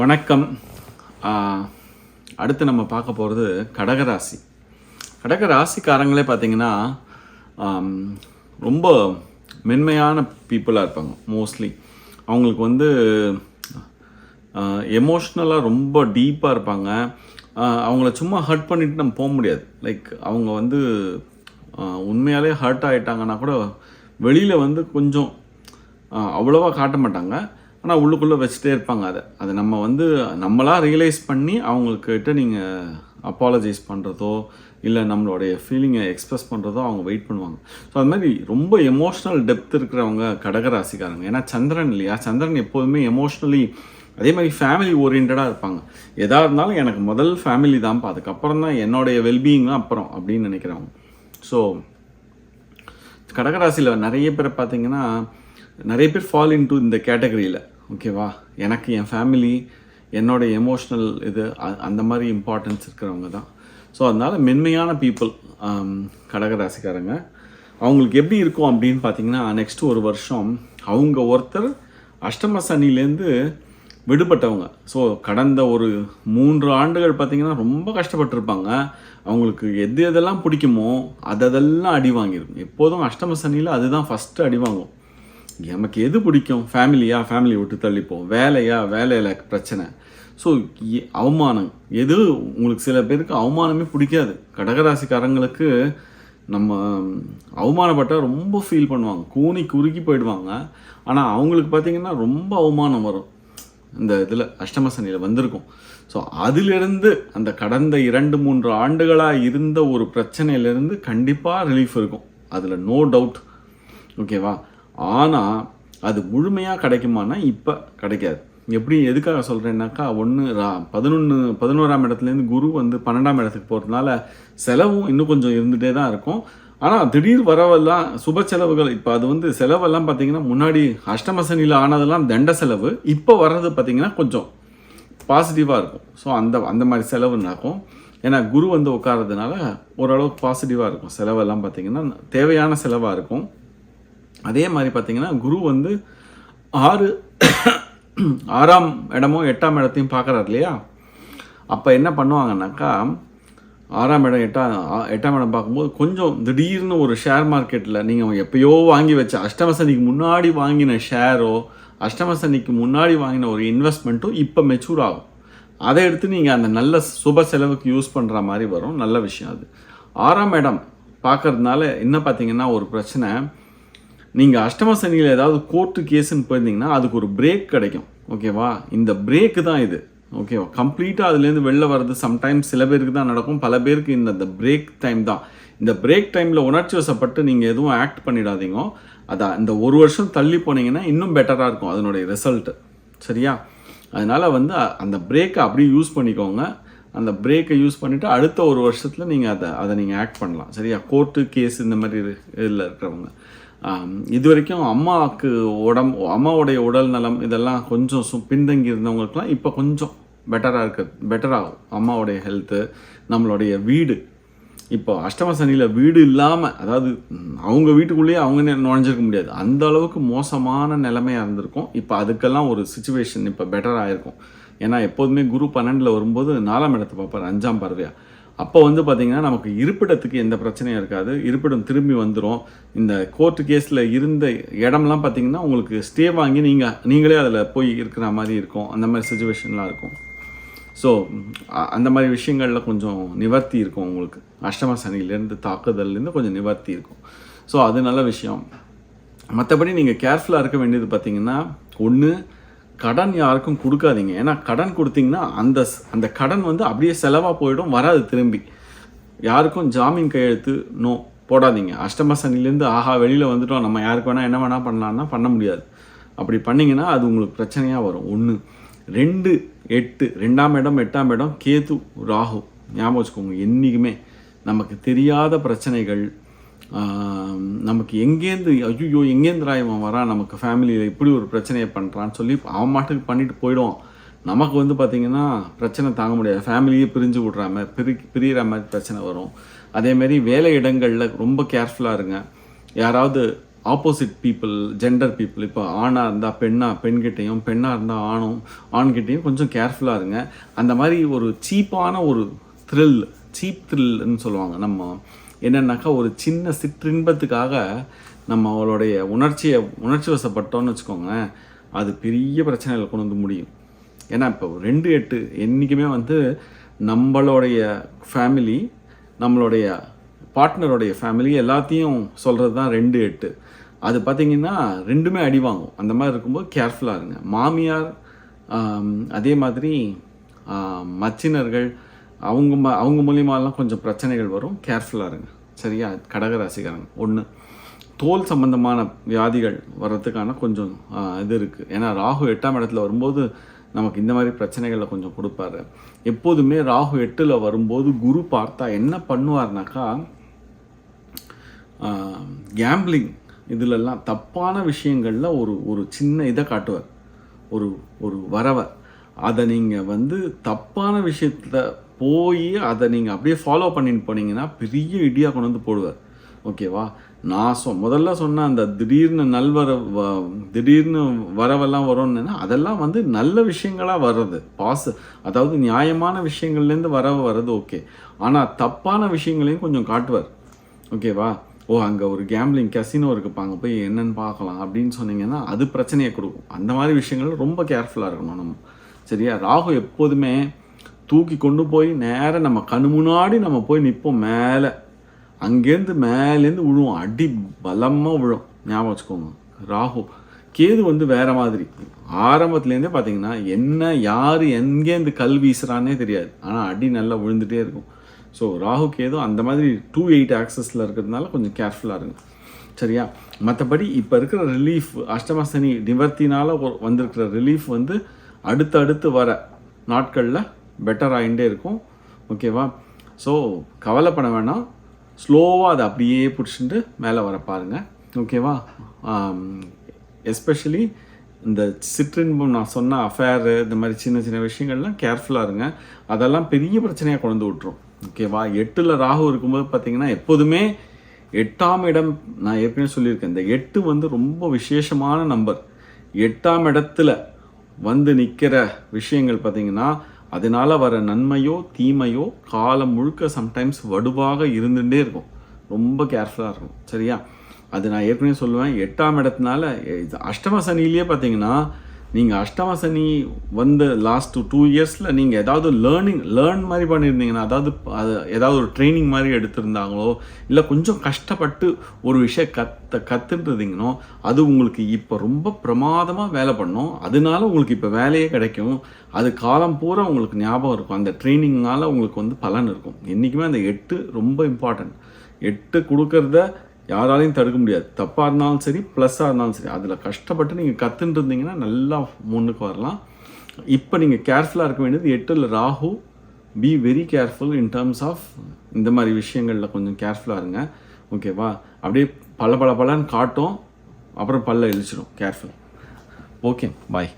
வணக்கம். அடுத்து நம்ம பார்க்க போகிறது கடகராசி. கடக ராசிக்காரங்களே பார்த்தீங்கன்னா ரொம்ப மென்மையான பீப்புளாக இருப்பாங்க மோஸ்ட்லி அவங்களுக்கு வந்து எமோஷ்னலாக ரொம்ப டீப்பாக இருப்பாங்க. அவங்கள சும்மா ஹர்ட் பண்ணிட்டு நம்ம போக முடியாது. லைக் அவங்க வந்து உண்மையாலே ஹர்ட் ஆகிட்டாங்கன்னா கூட வெளியில் வந்து கொஞ்சம் அவ்வளோவா காட்ட மாட்டாங்க. ஆனால் உள்ளுக்குள்ளே வச்சுட்டே இருப்பாங்க அதை. அதை நம்ம வந்து நம்மளாக ரியலைஸ் பண்ணி அவங்கக்கிட்ட நீங்கள் அப்பாலஜைஸ் பண்ணுறதோ இல்லை நம்மளுடைய ஃபீலிங்கை எக்ஸ்பிரஸ் பண்ணுறதோ அவங்க வெயிட் பண்ணுவாங்க. ஸோ அது மாதிரி ரொம்ப எமோஷ்னல் டெப்த் இருக்கிறவங்க கடகராசிக்காரங்க. ஏன்னா சந்திரன் இல்லையா? சந்திரன் எப்போதுமே எமோஷ்னலி அதே மாதிரி ஃபேமிலி ஓரியன்டாக இருப்பாங்க. எதாக இருந்தாலும் எனக்கு முதல் ஃபேமிலி தான்ப்பா. அதுக்கப்புறம் தான் என்னுடைய வெல்பீயிங்லாம் அப்புறம் அப்படின்னு நினைக்கிறவங்க. ஸோ கடகராசியில் நிறைய பேர் பார்த்தீங்கன்னா நிறைய பேர் ஃபால் இன்டு இந்த கேட்டகரியில் ஓகேவா எனக்கு என் ஃபேமிலி என்னோட எமோஷ்னல் இது அந்த மாதிரி இம்பார்ட்டன்ஸ் இருக்கிறவங்க தான். ஸோ அதனால் மென்மையான பீப்புள் கடகராசிக்காரங்க. அவங்களுக்கு எப்படி இருக்கும் அப்படின்னு பார்த்தீங்கன்னா நெக்ஸ்ட் ஒரு வருஷம் அவங்க ஒருத்தர் அஷ்டம சனிலேருந்து விடுபட்டவங்க. ஸோ கடந்த ஒரு மூன்று ஆண்டுகள் பார்த்திங்கன்னா ரொம்ப கஷ்டப்பட்டிருப்பாங்க. அவங்களுக்கு எது எதெல்லாம் பிடிக்குமோ அதெல்லாம் அடி வாங்கியிருக்கும் எப்போதும் அஷ்டம சனியில் அதுதான் ஃபஸ்ட்டு அடி வாங்கும். எனக்கு எது பிடிக்கும்? ஃபேமிலியா ஃபேமிலி விட்டு தள்ளிப்போம். வேலையா? வேலையில் பிரச்சனை. ஸோ அவமானம். எது? உங்களுக்கு சில பேருக்கு அவமானமே பிடிக்காது. கடகராசிக்காரங்களுக்கு நம்ம அவமானப்பட்டால் ரொம்ப ஃபீல் பண்ணுவாங்க. கூனி குறுகி போயிடுவாங்க. ஆனால் அவங்களுக்கு பார்த்திங்கன்னா ரொம்ப அவமானம் வரும். இந்த இதில் அஷ்டம சனியில் வந்திருக்கும். ஸோ அதிலிருந்து அந்த கடந்த இரண்டு மூன்று ஆண்டுகளாக இருந்த ஒரு பிரச்சனையிலேருந்து கண்டிப்பாக ரிலீஃப் இருக்கும். அதில் நோ டவுட் ஓகேவா ஆனால் அது முழுமையாக கிடைக்குமானா இப்போ கிடைக்காது. எப்படி எதுக்காக சொல்கிறேன்னாக்கா ஒன்று ரா பதினொன்று பதினோராம் இடத்துலேருந்து குரு வந்து பன்னெண்டாம் இடத்துக்கு போகிறதுனால செலவும் இன்னும் கொஞ்சம் இருந்துகிட்டே தான் இருக்கும். ஆனால் திடீர் வரவெல்லாம் சுப செலவுகள் இப்போ அது வந்து செலவெல்லாம் பார்த்தீங்கன்னா முன்னாடி அஷ்டமசனியில் ஆனதெல்லாம் தண்ட செலவு இப்போ வர்றது பார்த்தீங்கன்னா கொஞ்சம் பாசிட்டிவாக இருக்கும். ஸோ அந்த அந்த மாதிரி செலவு நடக்கும் ஏன்னா குரு வந்து உட்காரதுனால ஓரளவுக்கு பாசிட்டிவாக இருக்கும். செலவெல்லாம் பார்த்தீங்கன்னா தேவையான செலவாக இருக்கும். அதே மாதிரி பார்த்தீங்கன்னா குரு வந்து ஆறு ஆறாம் இடமோ எட்டாம் இடத்தையும் பார்க்குறாரு இல்லையா? அப்போ என்ன பண்ணுவாங்கன்னாக்கா ஆறாம் இடம் எட்டாம் ஆ- எட்டாம் இடம் பார்க்கும்போது கொஞ்சம் திடீர்னு ஒரு ஷேர் மார்க்கெட்டில் நீங்கள் எப்பயோ வாங்கி வச்ச அஷ்டமசனிக்கு முன்னாடி வாங்கின ஷேரோ அஷ்டமசனிக்கு முன்னாடி வாங்கின ஒரு இன்வெஸ்ட்மெண்ட்டும் இப்போ மெச்சூர் ஆகும். அதை எடுத்து நீங்கள் அந்த நல்ல சுப செலவுக்கு யூஸ் பண்ணுற மாதிரி வரும். நல்ல விஷயம் அது. ஆறாம் இடம் பார்க்கறதுனால என்ன பார்த்தீங்கன்னா ஒரு பிரச்சனை. நீங்கள் அஷ்டம சனியில் ஏதாவது கோர்ட்டு கேஸுன்னு போயிருந்தீங்கன்னா அதுக்கு ஒரு பிரேக் கிடைக்கும். ஓகேவா இந்த பிரேக்கு தான் இது. ஓகேவா கம்ப்ளீட்டாக அதுலேருந்து வெளில வர்றது சம்டைம்ஸ் சில பேருக்கு தான் நடக்கும். பல பேருக்கு இந்த இந்த பிரேக் டைம் தான். இந்த பிரேக் டைமில் உணர்ச்சி வசப்பட்டு நீங்கள் எதுவும் ஆக்ட் பண்ணிடாதீங்க. அதான் இந்த ஒரு வருஷம் தள்ளி போனீங்கன்னா இன்னும் பெட்டராக இருக்கும் அதனுடைய ரிசல்ட்டு சரியா? அதனால் வந்து அந்த பிரேக்கை அப்படியே யூஸ் பண்ணிக்கோங்க. அந்த பிரேக்கை யூஸ் பண்ணிவிட்டு அடுத்த ஒரு வருஷத்தில் நீங்கள் அதை அதை நீங்கள் ஆக்ட் பண்ணலாம். சரியா? கோர்ட்டு கேஸ் இந்த மாதிரி இதில் இருக்கிறவங்க. இது வரைக்கும் அம்மாவுக்கு உடம்பு அம்மாவுடைய உடல் நலம் இதெல்லாம் கொஞ்சம் சு பின்தங்கி இருந்தவங்களுக்குலாம் இப்போ கொஞ்சம் பெட்டராக இருக்கு பெட்டராகும் அம்மாவுடைய ஹெல்த்து நம்மளுடைய வீடு. இப்போ அஷ்டம சனியில் வீடு இல்லாமல் அதாவது அவங்க வீட்டுக்குள்ளேயே அவங்க நுழைஞ்சிருக்க முடியாது. அந்த அளவுக்கு மோசமான நிலைமையாக இருந்திருக்கும். இப்போ அதுக்கெல்லாம் ஒரு சுச்சுவேஷன் இப்போ பெட்டர் இருக்கும். ஏன்னா எப்போதுமே குரு பன்னெண்டில் வரும்போது நாலாம் இடத்தை பார்ப்பார் அஞ்சாம் பார்வையா. அப்போ வந்து பார்த்திங்கன்னா நமக்கு இருப்பிடத்துக்கு எந்த பிரச்சனையும் இருக்காது. இருப்பிடம் திரும்பி வந்துடும் இந்த கோர்ட்டு கேஸில் இருந்த இடம்லாம் பார்த்திங்கன்னா உங்களுக்கு ஸ்டே வாங்கி நீங்கள் நீங்களே அதில் போய் இருக்கிற மாதிரி இருக்கும். அந்த மாதிரி சுச்சுவேஷன்லாம் இருக்கும். ஸோ அந்த மாதிரி விஷயங்களில் கொஞ்சம் நிவர்த்தி இருக்கும் உங்களுக்கு. அஷ்டம சனியிலேருந்து தாக்குதல்லேருந்து கொஞ்சம் நிவர்த்தி இருக்கும். ஸோ அது நல்ல விஷயம். மற்றபடி நீங்கள் கேர்ஃபுல்லாக இருக்க வேண்டியது பார்த்திங்கன்னா ஒன்று கடன் யாருக்கும் கொடுக்காதீங்க. ஏன்னா கடன் கொடுத்தீங்கன்னா அந்த அந்த கடன் வந்து அப்படியே செலவாக போயிடும் வராது திரும்பி. யாருக்கும் ஜாமீன் கையெழுத்து நோ போடாதீங்க. அஷ்டம சனிலேருந்து ஆஹா வெளியில் வந்துட்டோம். நம்ம யாருக்கு வேணால் என்ன வேணால் பண்ணலான்னா பண்ண முடியாது. அப்படி பண்ணிங்கன்னா அது உங்களுக்கு பிரச்சனையாக வரும். ஒன்று ரெண்டு எட்டு ரெண்டாம் இடம் எட்டாம் இடம் கேது ராகு. ஞாபகம் வச்சுக்கோங்க என்றைக்குமே நமக்கு தெரியாத பிரச்சனைகள் நமக்கு எங்கேருந்து ஐயோ எங்கேருந்து இவன் வரான்? நமக்கு ஃபேமிலியில் இப்படி ஒரு பிரச்சனையை பண்ணுறான்னு சொல்லி அவன் மாட்டுக்கு பண்ணிட்டு போயிடுவான் நமக்கு வந்து பார்த்திங்கன்னா பிரச்சனை தாங்க முடியாது. ஃபேமிலியே பிரிஞ்சு விடுற மாதிரி பிரி பிரிகிற மாதிரி பிரச்சனை வரும். அதேமாரி வேலை இடங்களில் ரொம்ப கேர்ஃபுல்லாக இருங்க. யாராவது ஆப்போசிட் பீப்புள் ஜெண்டர் பீப்புள் இப்போ ஆணாக இருந்தால் பெண்ணாக பெண்கிட்டையும் பெண்ணாக இருந்தால் ஆணும் ஆண்கிட்டையும் கொஞ்சம் கேர்ஃபுல்லாக இருங்க. அந்த மாதிரி ஒரு சீப்பான ஒரு த்ரில் சீப் த்ரில்னு சொல்லுவாங்க நம்ம. என்னன்னாக்கா ஒரு சின்ன சிற்றின்பத்துக்காக நம்ம அவளுடைய உணர்ச்சியை உணர்ச்சி வசப்பட்டோம்னு வச்சுக்கோங்களேன் அது பெரிய பிரச்சனைகளை கொண்டு வந்து முடியும். ஏன்னா இப்போ ரெண்டு எட்டு என்றைக்குமே வந்து நம்மளுடைய ஃபேமிலி நம்மளுடைய பார்ட்னருடைய ஃபேமிலி எல்லாத்தையும் சொல்கிறது தான் ரெண்டு எட்டு. அது பார்த்திங்கன்னா ரெண்டுமே அடி வாங்கும். அந்த மாதிரி இருக்கும்போது கேர்ஃபுல்லாக இருங்க. மாமியார் அதே மாதிரி மச்சினர்கள் அவங்க ம அவங்க மூலியமாலாம் கொஞ்சம் பிரச்சனைகள் வரும். கேர்ஃபுல்லாக இருங்க. சரியா? கடகராசிக்காரங்க. ஒன்று தோல் சம்பந்தமான வியாதிகள் வர்றதுக்கான கொஞ்சம் இது இருக்குது ஏன்னா ராகு எட்டாம் இடத்துல வரும்போது நமக்கு இந்த மாதிரி பிரச்சனைகளை கொஞ்சம் கொடுப்பாரு. எப்போதுமே ராகு எட்டில் வரும்போது குரு பார்த்தா என்ன பண்ணுவார்னாக்கா கேம்பிளிங் இதிலெல்லாம் தப்பான விஷயங்களில் ஒரு ஒரு சின்ன இதை காட்டுவார். ஒரு ஒரு வரவை. அதை நீங்கள் வந்து தப்பான விஷயத்தில் போய் அதை நீங்கள் அப்படியே ஃபாலோ பண்ணிட்டு போனீங்கன்னா பெரிய இடியாக கொண்டு வந்து போடுவார். ஓகேவா நான் சொ முதல்ல சொன்ன அந்த திடீர்னு நல்வர வ- திடீர்னு வரவெல்லாம் வரும்னு அதெல்லாம் வந்து நல்ல விஷயங்களாக வர்றது. பாச அதாவது நியாயமான விஷயங்கள்லேருந்து வர வர்றது ஓகே ஆனால் தப்பான விஷயங்களையும் கொஞ்சம் காட்டுவார். ஓகேவா ஓ அங்கே ஒரு கேம்லிங் கசினோ இருக்குப்பா அங்கே போய் என்னென்னு பார்க்கலாம் அப்படின்னு சொன்னீங்கன்னா அது பிரச்சனையை கொடுக்கும். அந்த மாதிரி விஷயங்கள் ரொம்ப கேர்ஃபுல்லாக இருக்கணும் நம்ம. சரியா? ராகு எப்போதுமே தூக்கி கொண்டு போய் நேராக நம்ம கண் முன்னாடி நம்ம போய் நிற்போம் மேலே. அங்கேருந்து மேலேருந்து விழுவோம். அடி பலமாக விழும். ஞாபகம் வச்சுக்கோங்க. ராகு கேது வந்து வேறு மாதிரி. ஆரம்பத்துலேருந்தே பார்த்தீங்கன்னா என்ன யார் எங்கேருந்து கல் வீசுகிறான்னே தெரியாது. ஆனால் அடி நல்லா விழுந்துகிட்டே இருக்கும். ஸோ ராகு கேது அந்த மாதிரி டூ எயிட் ஆக்சஸில் இருக்கிறதுனால கொஞ்சம் கேர்ஃபுல்லாக இருங்க. சரியா? மற்றபடி இப்போ இருக்கிற ரிலீஃப் அஷ்டமசனி நிவர்த்தினால் வந்திருக்கிற ரிலீஃப் வந்து அடுத்தடுத்து வர நாட்களில் பெட்டர் ஆகிட்டே இருக்கும். ஓகேவா ஸோ கவலைப்பட வேணாம். ஸ்லோவாக அதை அப்படியே பிடிச்சிட்டு மேலே வர பாருங்கள் ஓகேவா எஸ்பெஷலி இந்த சிற்றின்பம் நான் சொன்ன அஃபேரு இந்த மாதிரி சின்ன சின்ன விஷயங்கள்லாம் கேர்ஃபுல்லாக இருங்க. அதெல்லாம் பெரிய பிரச்சனையாக கொண்டு வந்து விட்டுரும். ஓகேவா எட்டில் ராகு இருக்கும்போது பார்த்தீங்கன்னா எப்போதுமே எட்டாம் இடம் நான் ஏற்கனவே சொல்லியிருக்கேன். இந்த எட்டு வந்து ரொம்ப விசேஷமான நம்பர் எட்டாம் இடத்துல வந்து நிற்கிற விஷயங்கள் பார்த்தீங்கன்னா அதனால வர நன்மையோ தீமையோ காலம் முழுக்க சம்டைம்ஸ் வடுவாக இருந்துகிட்டே இருக்கும். ரொம்ப கேர்ஃபுல்லாக இருக்கும். சரியா? அது நான் ஏற்கனவே சொல்லுவேன். எட்டாம் இடத்துனால இது அஷ்டம சனிலேயே பார்த்தீங்கன்னா நீங்கள் அஷ்டமசனி வந்த வந்து லாஸ்ட் டூ இயர்ஸில் நீங்கள் ஏதாவது லேர்னிங் லேர்ன் மாதிரி பண்ணியிருந்தீங்கன்னா அதாவது அது ஏதாவது ஒரு ட்ரைனிங் மாதிரி எடுத்திருந்தாங்களோ இல்லை கொஞ்சம் கஷ்டப்பட்டு ஒரு விஷயம் கற்று கற்றுட்டு அது உங்களுக்கு இப்போ ரொம்ப பிரமாதமாக வேலை பண்ணும். அதனால உங்களுக்கு இப்போ வேலையே கிடைக்கும். அது காலம் பூரா உங்களுக்கு ஞாபகம் இருக்கும். அந்த ட்ரைனிங்னால உங்களுக்கு வந்து பலன் இருக்கும். என்றைக்குமே அந்த எட்டு ரொம்ப இம்பார்ட்டன்ட் எட்டு கொடுக்கறத யாராலையும் தடுக்க முடியாது. தப்பாக இருந்தாலும் சரி ப்ளஸ்ஸாக இருந்தாலும் சரி. அதில் கஷ்டப்பட்டு நீங்கள் கற்றுட்டு இருந்தீங்கன்னா நல்லா முன்னுக்கு வரலாம். இப்போ நீங்கள் கேர்ஃபுல்லாக இருக்க வேண்டியது எட்டில் Rahu be very careful in terms of இந்த மாதிரி விஷயங்களில் கொஞ்சம் கேர்ஃபுல்லாக இருங்க. ஓகேவா அப்படியே பல பல பலன்னு காட்டும் அப்புறம் பல்ல இழிச்சிடும். Careful okay bye